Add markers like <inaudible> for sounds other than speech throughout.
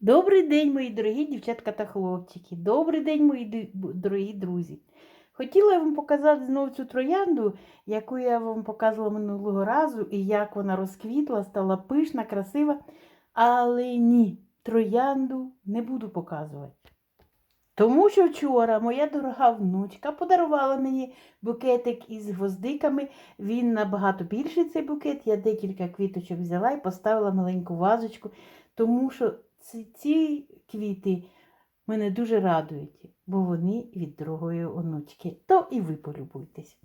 Добрий день, мої дорогі дівчатка та хлопчики. Добрий день, мої дорогі друзі. Хотіла я вам показати знову цю троянду, яку я вам показувала минулого разу, і як вона розквітла, стала пишна, красива. Але ні, троянду не буду показувати. Тому що вчора моя дорога внучка подарувала мені букетик із гвоздиками. Він набагато більший цей букет. Я декілька квіточок взяла і поставила маленьку вазочку, тому що ці, квіти мене дуже радують, бо вони від дорогої онучки. То і ви полюбуйтесь.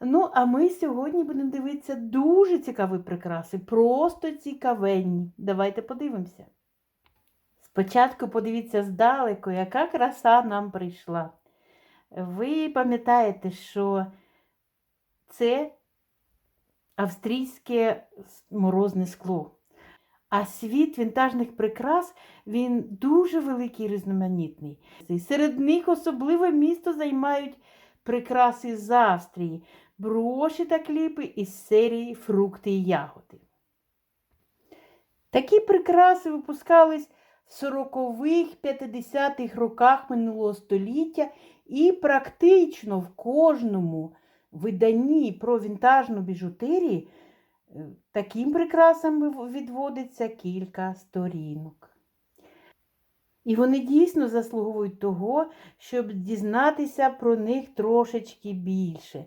Ну, а ми сьогодні будемо дивитися дуже цікаві прикраси, просто цікавенні. Давайте подивимося. Спочатку подивіться здалеку, яка краса нам прийшла. Ви пам'ятаєте, що це австрійське морозне скло. А світ вінтажних прикрас він дуже великий і різноманітний. І Серед них особливе місто займають прикраси з Австрії, броші та кліпи із серії Фрукти і ягоди. Такі прикраси випускались в 40-х, 50-х роках минулого століття і практично в кожному виданні про вінтажну біжутерію таким прикрасам відводиться кілька сторінок. І вони дійсно заслуговують того, щоб дізнатися про них трошечки більше.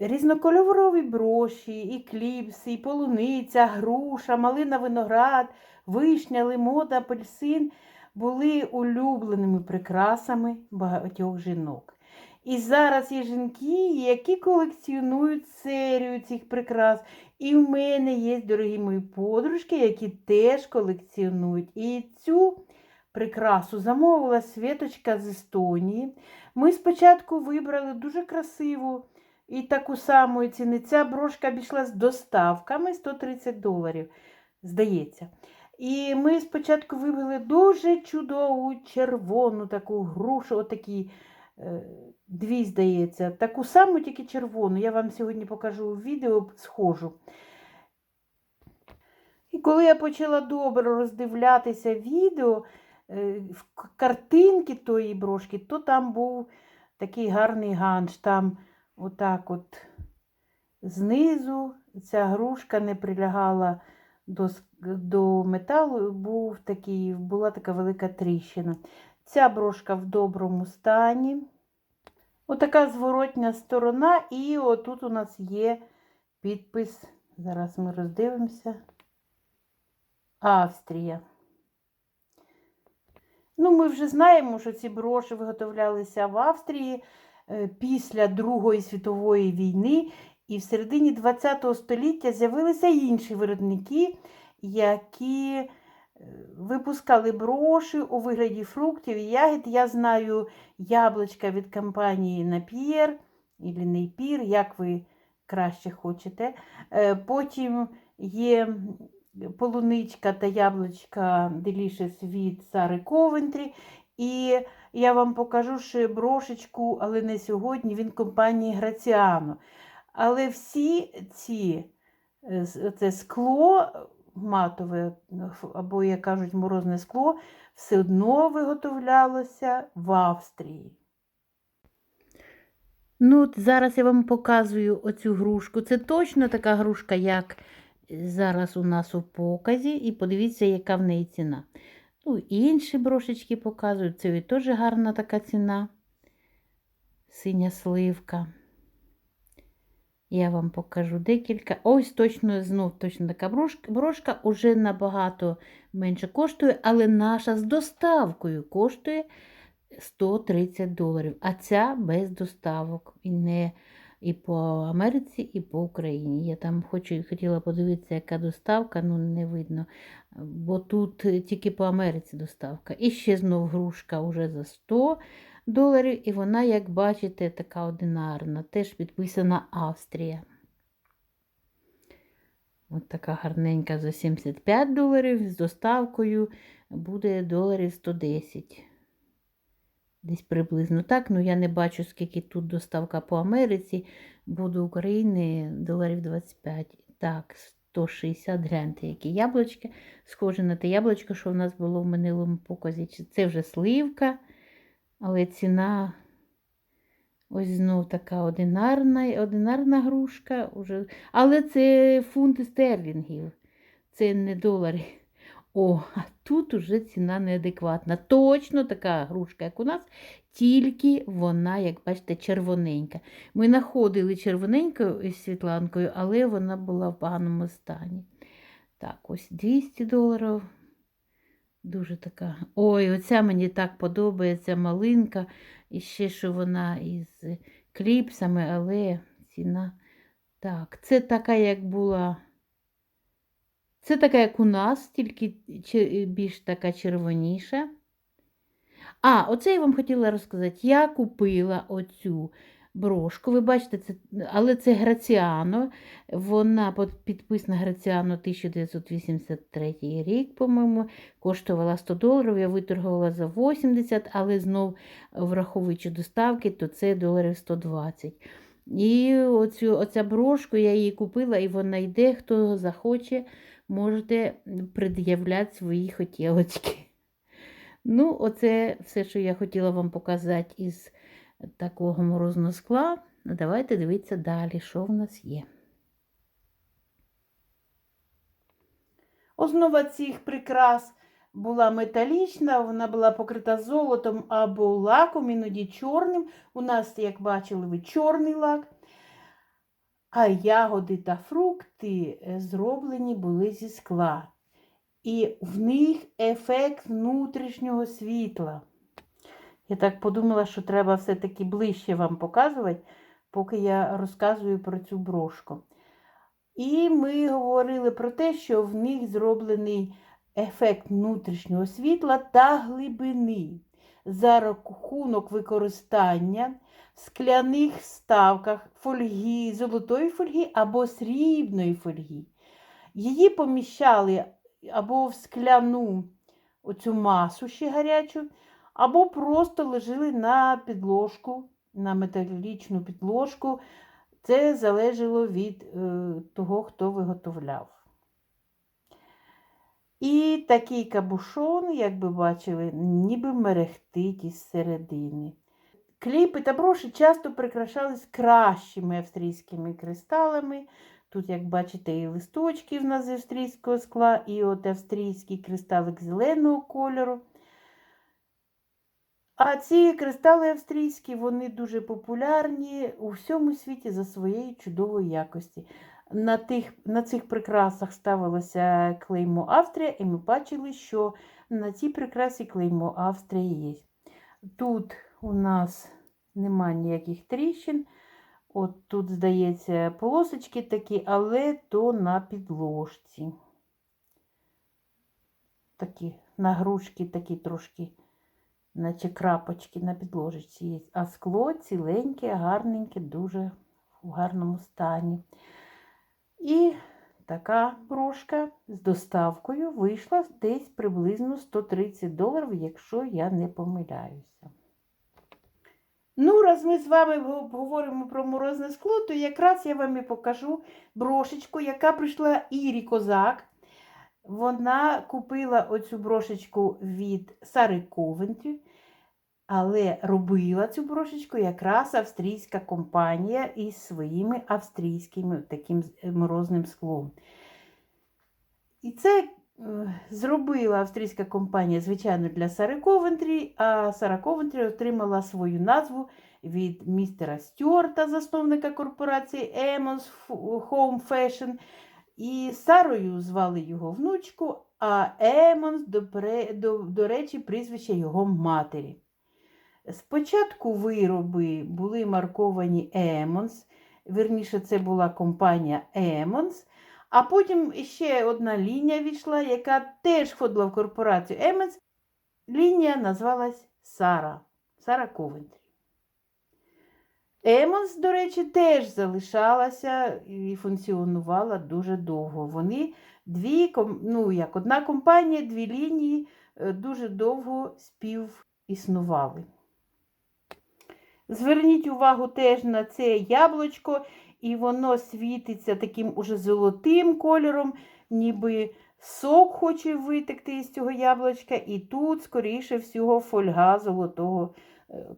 Різнокольорові броші, і кліпси, і полуниця, груша, малина виноград, вишня, лимон та апельсин були улюбленими прикрасами багатьох жінок. І зараз є жінки, які колекціонують серію цих прикрас. І в мене є, дорогі мої подружки, які теж колекціонують. І цю прикрасу замовила Світочка з Естонії. Ми спочатку вибрали дуже красиву і таку саму ціни. Ця брошка обійшла з доставками 130 доларів, здається. І ми спочатку вибрали дуже чудову червону таку грушу, отакі е, дві, здається, таку саму, тільки червону. Я вам сьогодні покажу у відео схожу. І коли я почала добре роздивлятися відео, е, в картинки тої брошки, то там був такий гарний ганш. Там отак от знизу ця грушка не прилягала до, до металу, був такий, була така велика тріщина. Ця брошка в доброму стані. Отака зворотня сторона, і отут у нас є підпис. Зараз ми роздивимося. Австрія. Ну, ми вже знаємо, що ці броші виготовлялися в Австрії е, після Другої світової війни, і в середині ХХ століття з'явилися інші виробники, які випускали броші у вигляді фруктів і ягід. Я знаю яблучка від компанії Napier, або Napier, як ви краще хочете. Е, Потім є полуничка та яблучка Delicious від Сари Ковентрі. І я вам покажу ще брошечку, але не сьогодні, він компанії Граціано. Але всі ці е, це скло матове, або, як кажуть, морозне скло, все одно виготовлялося в Австрії. Ну, зараз я вам показую оцю грушку. Це точно така грушка, як зараз у нас у показі. І подивіться, яка в неї ціна. Ну, інші брошечки показують. Це теж гарна така ціна. Синя сливка. Я вам покажу декілька. Ось точно, знов точно така брошка. Брошка уже набагато менше коштує, але наша з доставкою коштує 130 доларів. А ця без доставок. І не і по Америці, і по Україні. Я там хочу, хотіла подивитися, яка доставка, ну не видно. Бо тут тільки по Америці доставка. І ще знов грушка уже за 100 доларів. І вона, як бачите, така одинарна. Теж підписана Австрія. От така гарненька за 75 доларів. З доставкою буде доларів 110. Десь приблизно так. Ну я не бачу, скільки тут доставка по Америці, бо до України доларів 25. Так, 160 гляньте, які яблучки. Схоже на те яблучко, що в нас було в минулому показі. Це вже сливка, але ціна ось знов така одинарна, одинарна грушка. Уже. Але це фунти стерлінгів, це не долари. О, а тут уже ціна неадекватна. Точно така грушка, як у нас, тільки вона, як бачите, червоненька. Ми знаходили червоненьку із Світланкою, але вона була в поганому стані. Так, ось 200 доларів. Дуже така. Ой, оця мені так подобається малинка. І ще, що вона із кліпсами, але ціна. Так, це така, як була. Це така, як у нас, тільки більш така червоніша. А, оце я вам хотіла розказати. Я купила оцю брошку. Ви бачите, це, але це Граціано. Вона підписана Граціано 1983 рік, по-моєму, коштувала 100 доларів. Я виторгувала за 80, але знов враховуючи доставки, то це доларів 120. І оцю, оця брошку я її купила, і вона йде, хто захоче, можете пред'являти свої хотілочки. Ну, оце все, що я хотіла вам показати із такого морозного скла. Давайте дивитися далі, що в нас є. Основа цих прикрас була металічна, вона була покрита золотом або лаком, іноді чорним. У нас, як бачили, ви чорний лак. А ягоди та фрукти е, зроблені були зі скла. І в них ефект внутрішнього світла. Я так подумала, що треба все-таки ближче вам показувати, поки я розказую про цю брошку. І ми говорили про те, що в них зроблений ефект внутрішнього світла та глибини за рахунок використання в скляних вставках фольги, золотої фольги або срібної фольги. Її поміщали або в скляну оцю масу ще гарячу, або просто лежали на підложку, на металічну підложку. Це залежало від е, того, хто виготовляв. І такий кабушон, як ви бачили, ніби мерехтить із середини. Кліпи та броші часто прикрашались кращими австрійськими кристалами. Тут, як бачите, і листочки в нас з австрійського скла, і от австрійський кристалик зеленого кольору. А ці кристали австрійські, вони дуже популярні у всьому світі за своєю чудовою якості. На, тих, на цих прикрасах ставилося клеймо Австрія, і ми бачили, що на цій прикрасі клеймо Австрія є. Тут у нас немає ніяких тріщин. От тут, здається, полосочки такі, але то на підложці. Такі нагрузки, такі трошки, наче крапочки на підложечці є. А скло ціленьке, гарненьке, дуже в гарному стані. І така брошка з доставкою вийшла десь приблизно 130 доларів, якщо я не помиляюся. Ну, раз ми з вами говоримо про морозне скло, то якраз я вам і покажу брошечку, яка прийшла Ірі Козак. Вона купила оцю брошечку від Сари Ковентрі, але робила цю брошечку якраз австрійська компанія із своїми австрійськими таким морозним склом. І це е, зробила австрійська компанія, звичайно, для Сари Ковентрі, а Сара Ковентрі отримала свою назву від містера Стюарта, засновника корпорації Emmons Home Fashion. І Сарою звали його внучку, а Емонс, до, до, до речі, прізвище його матері. Спочатку вироби були марковані Емонс, верніше, це була компанія Емонс, а потім ще одна лінія війшла, яка теж входила в корпорацію Емонс. Лінія назвалась Сара, Сара Ковентрі. Емонс, до речі, теж залишалася і функціонувала дуже довго. Вони дві, ну як одна компанія, дві лінії е, дуже довго співіснували. Зверніть увагу теж на це яблучко і воно світиться таким уже золотим кольором, ніби сок хоче витекти із цього яблучка, і тут, скоріше всього, фольга золотого е,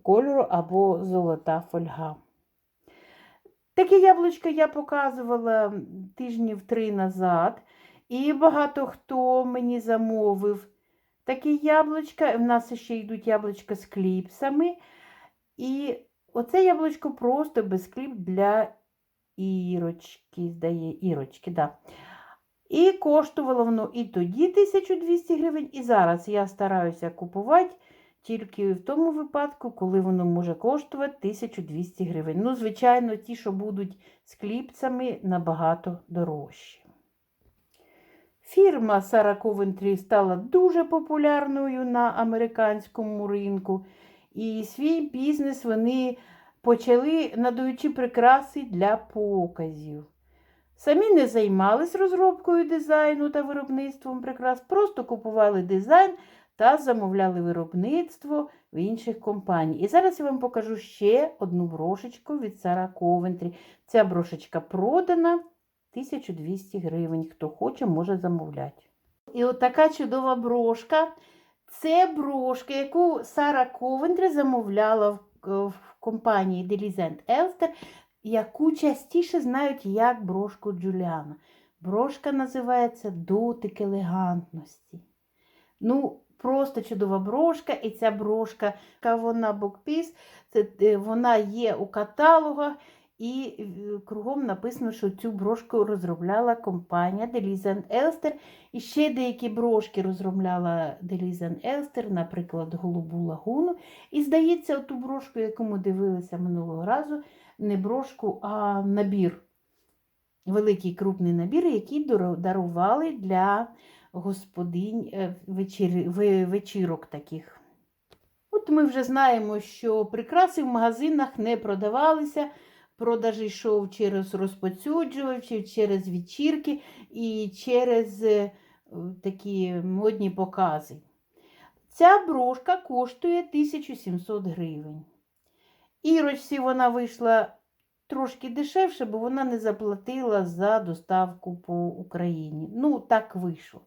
кольору або золота фольга. Таке яблучко я показувала тижнів три назад, і багато хто мені замовив такі яблучка. В нас ще йдуть яблучка з кліпсами. І оце яблучко просто без кліп для ірочки, здає, ірочки, да. І коштувало воно і тоді 1200 гривень, і зараз я стараюся купувати тільки в тому випадку, коли воно може коштувати 1200 гривень. Ну, звичайно, ті, що будуть з кліпцями, набагато дорожчі. Фірма Сара Ковентрі стала дуже популярною на американському ринку, і свій бізнес вони почали надаючи прикраси для показів. Самі не займались розробкою дизайну та виробництвом прикрас, просто купували дизайн та замовляли виробництво в інших компаній. І зараз я вам покажу ще одну брошечку від Сара Ковентрі. Ця брошечка продана 1200 гривень. Хто хоче, може замовляти. І от чудова брошка. Це брошка, яку Сара Ковентрі замовляла в, в компанії Delizent Elster, яку частіше знають як брошку Джуліана. Брошка називається Дотик елегантності. Ну, просто чудова брошка, і ця брошка, яка вона бокпіс, е, вона є у каталогах, і е, кругом написано, що цю брошку розробляла компанія Delizan Elster. І ще деякі брошки розробляла Delizan Elster, наприклад, Голубу лагуну. І здається, ту брошку, яку ми дивилися минулого разу, не брошку, а набір. Великий крупний набір, який дарували для господинь е, вечір, вечірок таких. От ми вже знаємо, що прикраси в магазинах не продавалися. Продаж йшов через розпоцюджувачів, через вечірки і через е, такі модні покази. Ця брошка коштує 1700 гривень. Ірочці вона вийшла трошки дешевше, бо вона не заплатила за доставку по Україні. Ну, так вийшло.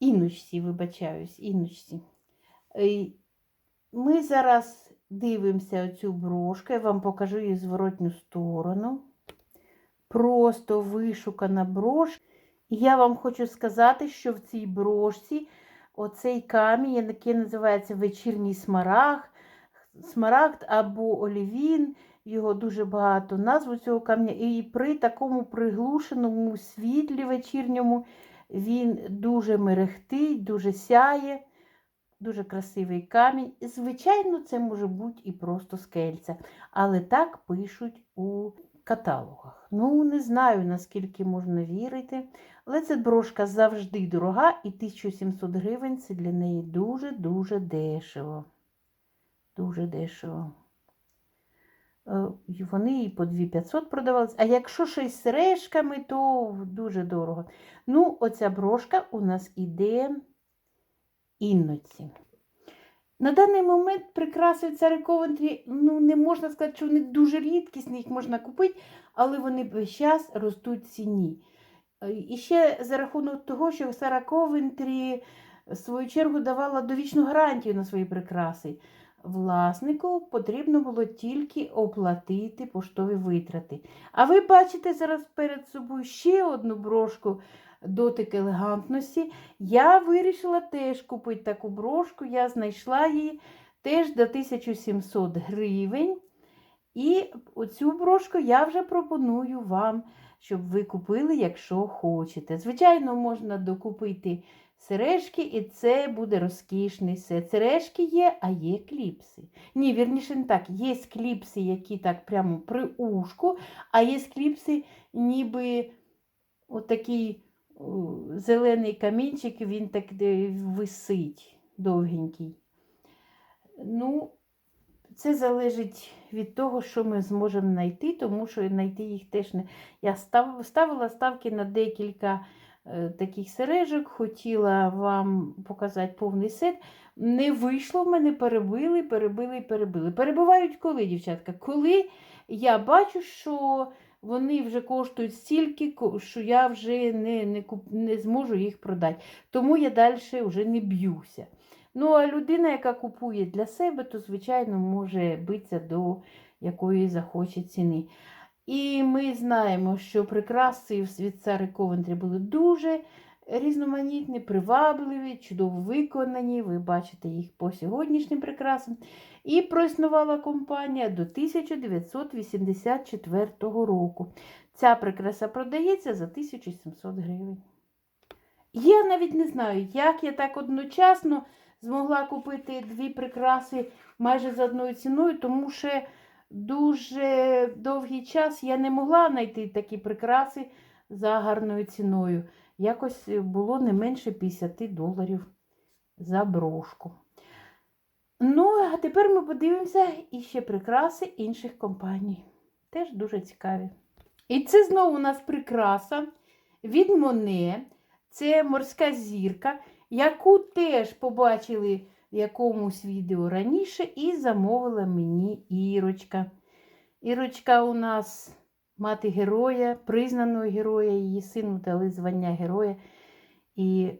Іночці, вибачаюсь, іночці. Е, Ми зараз дивимося цю брошку, я вам покажу її зворотню сторону. Просто вишукана брошка. І я вам хочу сказати, що в цій брошці оцей камінь, який називається вечірній смарагд, смарагд або олівін, його дуже багато назву цього камня. І при такому приглушеному світлі вечірньому він дуже мерехтить, дуже сяє. Дуже красивий камінь. Звичайно, це може бути і просто скельця, але так пишуть у каталогах. Ну, не знаю, наскільки можна вірити. Але ця брошка завжди дорога, і 1700 гривень це для неї дуже-дуже дешево. Дуже дешево. Е, Вони і по 2500 продавалися. А якщо щось з сережками, то дуже дорого. Ну, оця брошка у нас іде інноці. На даний момент прикраси цари Ковентрі, ну, не можна сказати, що вони дуже рідкісні, їх можна купити, але вони весь час ростуть в ціні. Е, І ще за рахунок того, що Сара Ковентрі в свою чергу давала довічну гарантію на свої прикраси. Власнику потрібно було тільки оплатити поштові витрати. А ви бачите зараз перед собою ще одну брошку дотик елегантності. Я вирішила теж купити таку брошку. Я знайшла її теж до 1700 гривень. І оцю брошку я вже пропоную вам, щоб ви купили, якщо хочете. Звичайно, можна докупити сережки, і це буде розкішний сет. Сережки є, а є кліпси. Ні, вірніше не так. Є кліпси, які так прямо при ушку, а є кліпси, ніби отакий зелений камінчик, він так висить довгенький. Ну, це залежить від того, що ми зможемо знайти, тому що знайти їх теж не. Я став, ставила ставки на декілька таких сережок, хотіла вам показати повний сет. Не вийшло в мене, перебили, перебили перебили. Перебивають коли, дівчатка? Коли я бачу, що вони вже коштують стільки, що я вже не, не, куп, не зможу їх продати. Тому я далі вже не б'юся. Ну, а людина, яка купує для себе, то, звичайно, може битися до якої захоче ціни. І ми знаємо, що прикраси від Сари Ковентрі були дуже різноманітні, привабливі, чудово виконані. Ви бачите їх по сьогоднішнім прикрасам. І проіснувала компанія до 1984 року. Ця прикраса продається за 1700 гривень. Я навіть не знаю, як я так одночасно змогла купити дві прикраси майже за одною ціною, тому що дуже довгий час я не могла знайти такі прикраси за гарною ціною. Якось було не менше 50 доларів за брошку. Ну, а тепер ми подивимося іще прикраси інших компаній. Теж дуже цікаві. І це знову у нас прикраса від Моне. Це морська зірка, яку теж побачили в якомусь відео раніше і замовила мені Ірочка. Ірочка у нас мати героя, признаного героя, її сину дали звання героя. І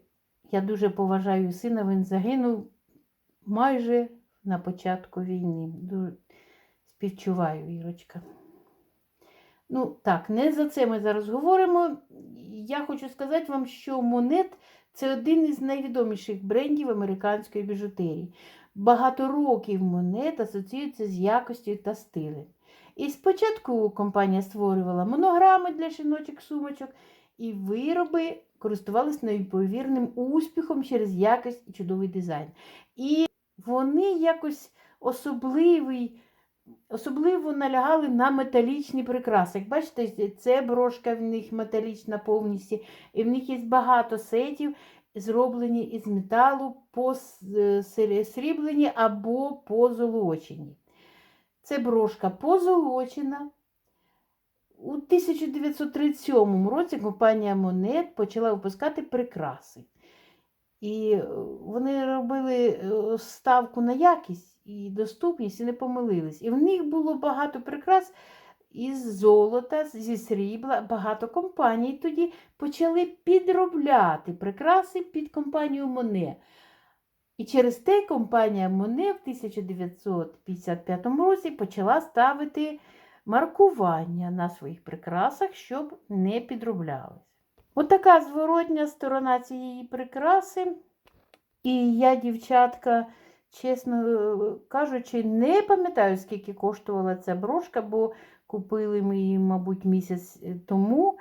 я дуже поважаю сина, він загинув майже на початку війни. Співчуваю, Ірочка. Ну, так, не за це ми зараз говоримо. Я хочу сказати вам, що Монет це один із найвідоміших брендів американської біжутерії. Багато років монет асоціюється з якостю та стилем. І спочатку компанія створювала монограми для жіночих сумочок, і вироби користувалися неймовірним успіхом через якість і чудовий дизайн. І вони якось особливий, особливо налягали на металічні прикраси. Як бачите, це брошка в них металічна повністю, і в них є багато сетів, зроблені із металу, посріблені або позолочені. Це брошка позолочена. У 1937 році компанія Монет почала випускати прикраси. І е, вони робили е, ставку на якість і доступність і не помилились. І в них було багато прикрас із золота, зі срібла. Багато компаній тоді почали підробляти прикраси під компанію Моне. І через те компанія Моне в 1955 році почала ставити маркування на своїх прикрасах, щоб не підроблялись. Отака зворотня сторона цієї прикраси. І я, дівчатка, чесно кажучи, не пам'ятаю, скільки коштувала ця брошка, бо купили ми її, мабуть, місяць тому.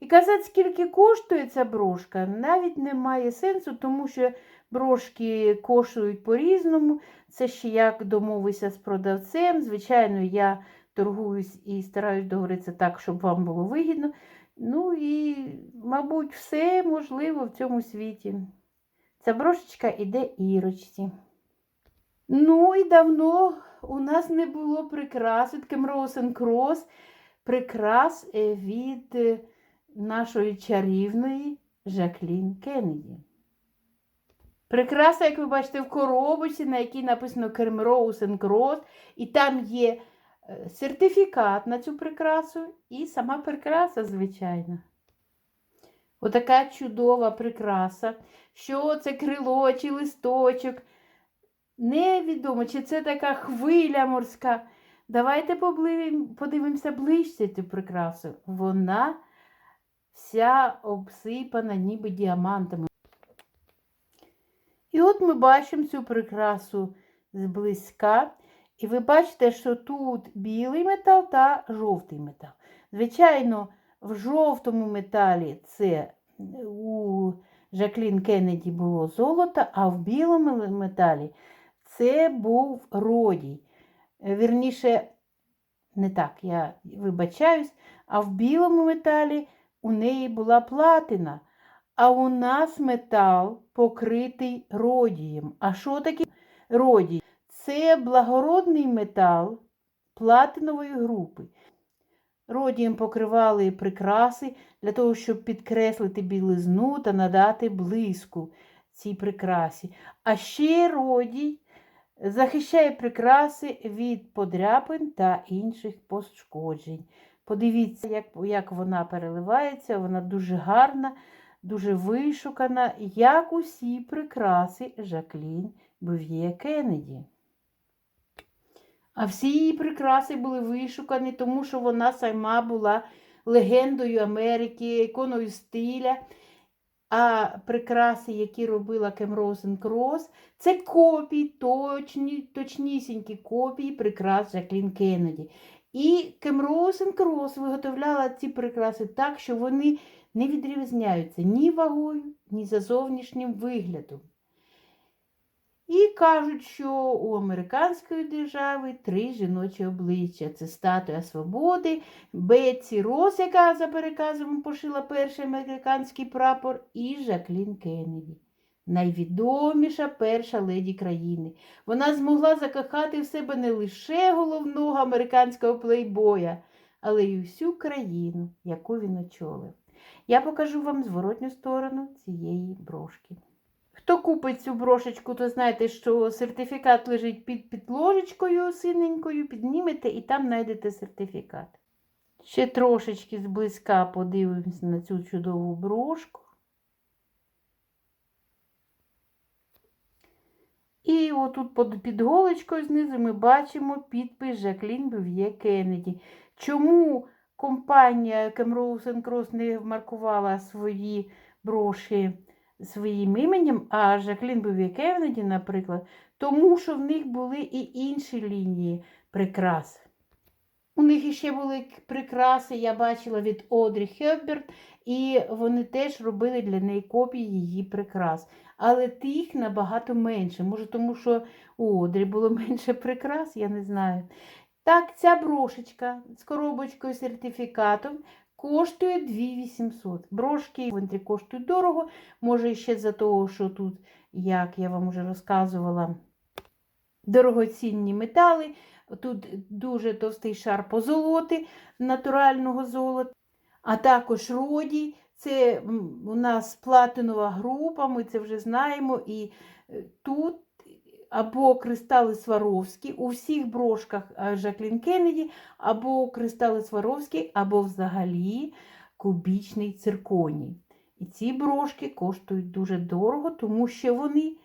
І казати, скільки коштує ця брошка, навіть немає сенсу, тому що брошки коштують по-різному. Це ще як домовися з продавцем. Звичайно, я торгуюсь і стараюсь договоритися так, щоб вам було вигідно. Ну і, мабуть, все можливо в цьому світі. Ця брошечка іде ірочці. Ну і давно у нас не було прикрас від Кемроусен Крос, прикрас е, від е, нашої чарівної Жаклін Кеннеді. Прикраса, як ви бачите, в коробочці, на якій написано Кермроусен Крос, і там є е, сертифікат на цю прикрасу і сама прикраса, звичайно. Отака чудова прикраса. Що це крило чи листочок. Невідомо, чи це така хвиля морська. Давайте подивимося ближче цю прикрасу. Вона вся обсипана ніби діамантами. І от ми бачимо цю прикрасу зблизька. І ви бачите, що тут білий метал та жовтий метал. Звичайно, в жовтому металі це у Жаклін Кеннеді було золото, а в білому металі це був родій. Е, Вірніше, не так, я вибачаюсь, а в білому металі у неї була платина. А у нас метал покритий родієм. А що таке родій? Це благородний метал платинової групи. Родієм покривали прикраси для того, щоб підкреслити білизну та надати блиску цій прикрасі. А ще родій захищає прикраси від подряпин та інших пошкоджень. Подивіться, як, як вона переливається, вона дуже гарна, дуже вишукана, як усі прикраси Жаклін Був'є Кеннеді. А всі її прикраси були вишукані, тому що вона сама була легендою Америки, іконою стиля. А прикраси, які робила Кемрозен Крос, це копії, точні, точнісінькі копії прикрас Жаклін Кеннеді. І Кемроузен Крос виготовляла ці прикраси так, що вони не відрізняються ні вагою, ні за зовнішнім виглядом. І кажуть, що у американської держави три жіночі обличчя. Це статуя свободи, Бетсі Рос, яка за переказом пошила перший американський прапор, і Жаклін Кеннеді. Найвідоміша перша леді країни. Вона змогла закохати в себе не лише головного американського плейбоя, але й усю країну, яку він очолив. Я покажу вам зворотню сторону цієї брошки. Хто купить цю брошечку, то знаєте, що сертифікат лежить під підложечкою синенькою, піднімете і там знайдете сертифікат. Ще трошечки зблизька подивимося на цю чудову брошку. І отут під- під голочкою знизу ми бачимо підпис Жаклін Бюв'є Кеннеді. Чому компанія Кемроусен Крос не маркувала свої броші своїм іменем, а Жаклін Бюв'є Кеннеді, наприклад, тому що в них були і інші лінії прикрас. У них іще були прикраси, я бачила від Одрі Хепберт, і вони теж робили для неї копії її прикрас. Але тих набагато менше. Може, тому що у Одрі було <laughs> менше прикрас, я не знаю. Так, ця брошечка з коробочкою сертифікатом коштує 2800. Брошки в інтрі коштують дорого. Може, ще за того, що тут, як я вам вже розказувала, дорогоцінні метали. Тут дуже товстий шар позолоти натурального золота, а також роді. Це у нас платинова група, ми це вже знаємо. І е, тут або кристали Сваровські, у всіх брошках е, Жаклін Кеннеді, або кристали Сваровські, або взагалі кубічний цирконій. І ці брошки коштують дуже дорого, тому що вони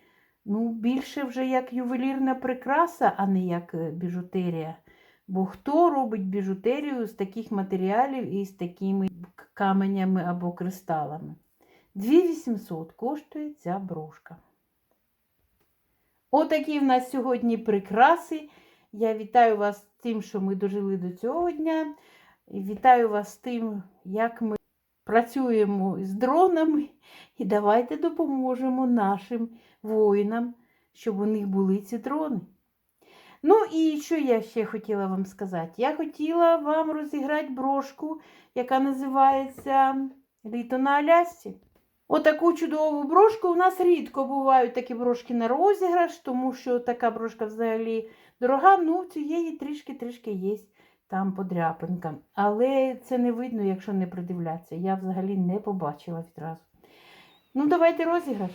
ну, більше вже як ювелірна прикраса, а не як е, біжутерія. Бо хто робить біжутерію з таких матеріалів і з такими каменями або кристалами? 2800 коштує ця брошка. Отакі в нас сьогодні прикраси. Я вітаю вас тим, що ми дожили до цього дня. І вітаю вас тим, як ми працюємо з дронами. І давайте допоможемо нашим воїнам, щоб у них були ці дрони. Ну і що я ще хотіла вам сказати? Я хотіла вам розіграти брошку, яка називається Літо на Алясці. Отаку чудову брошку. У нас рідко бувають такі брошки на розіграш, тому що така брошка взагалі дорога. Ну, цієї трішки-трішки є там подряпинка. Але це не видно, якщо не придивлятися. Я взагалі не побачила відразу. Ну, давайте розіграш.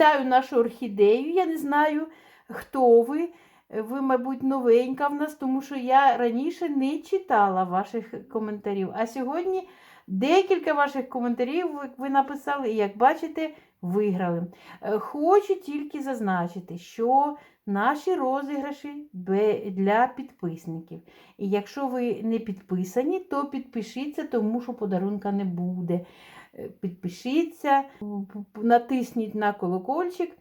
Вітаю нашу орхідею. Я не знаю, хто ви. Ви, мабуть, новенька в нас, тому що я раніше не читала ваших коментарів. А сьогодні декілька ваших коментарів ви- написали, і як бачите, виграли. Е, Хочу тільки зазначити, що наші розіграші для підписників. І якщо ви не підписані, то підпишіться, тому що подарунка не буде. Е, Підпишіться, натисніть на колокольчик.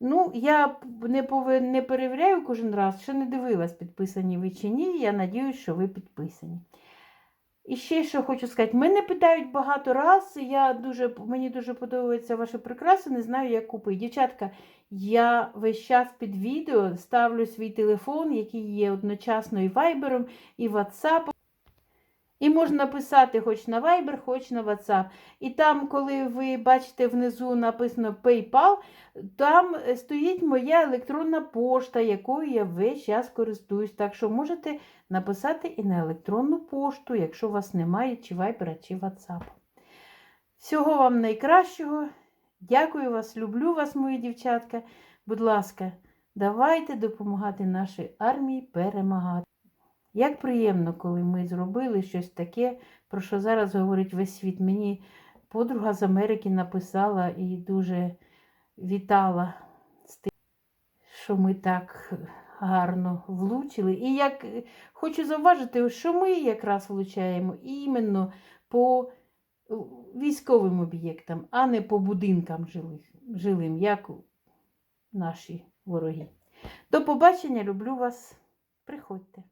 Ну, я не, пове- не перевіряю кожен раз, ще не дивилась, підписані ви чи ні. Я надіюсь, що ви підписані. І ще що хочу сказати, мене питають багато раз, я дуже, мені дуже подобаються ваші прикраси, не знаю, як купити. Дівчатка, я весь час під відео ставлю свій телефон, який є одночасно і Viber, і WhatsApp. І можна написати хоч на Viber, хоч на WhatsApp. І там, коли ви бачите внизу написано PayPal, там е, стоїть моя електронна пошта, якою я весь час користуюсь. Так що можете написати і на електронну пошту, якщо у вас немає чи Viber, чи WhatsApp. Всього вам найкращого. Дякую вас, люблю вас, мої дівчатка. Будь ласка, давайте допомагати нашій армії перемагати. Як приємно, коли ми зробили щось таке, про що зараз говорить весь світ. Мені подруга з Америки написала і дуже вітала з тим, що ми так гарно влучили. І як хочу зауважити, що ми якраз влучаємо іменно по е, військовим об'єктам, а не по будинкам жилим, як наші вороги. До побачення, люблю вас. Приходьте.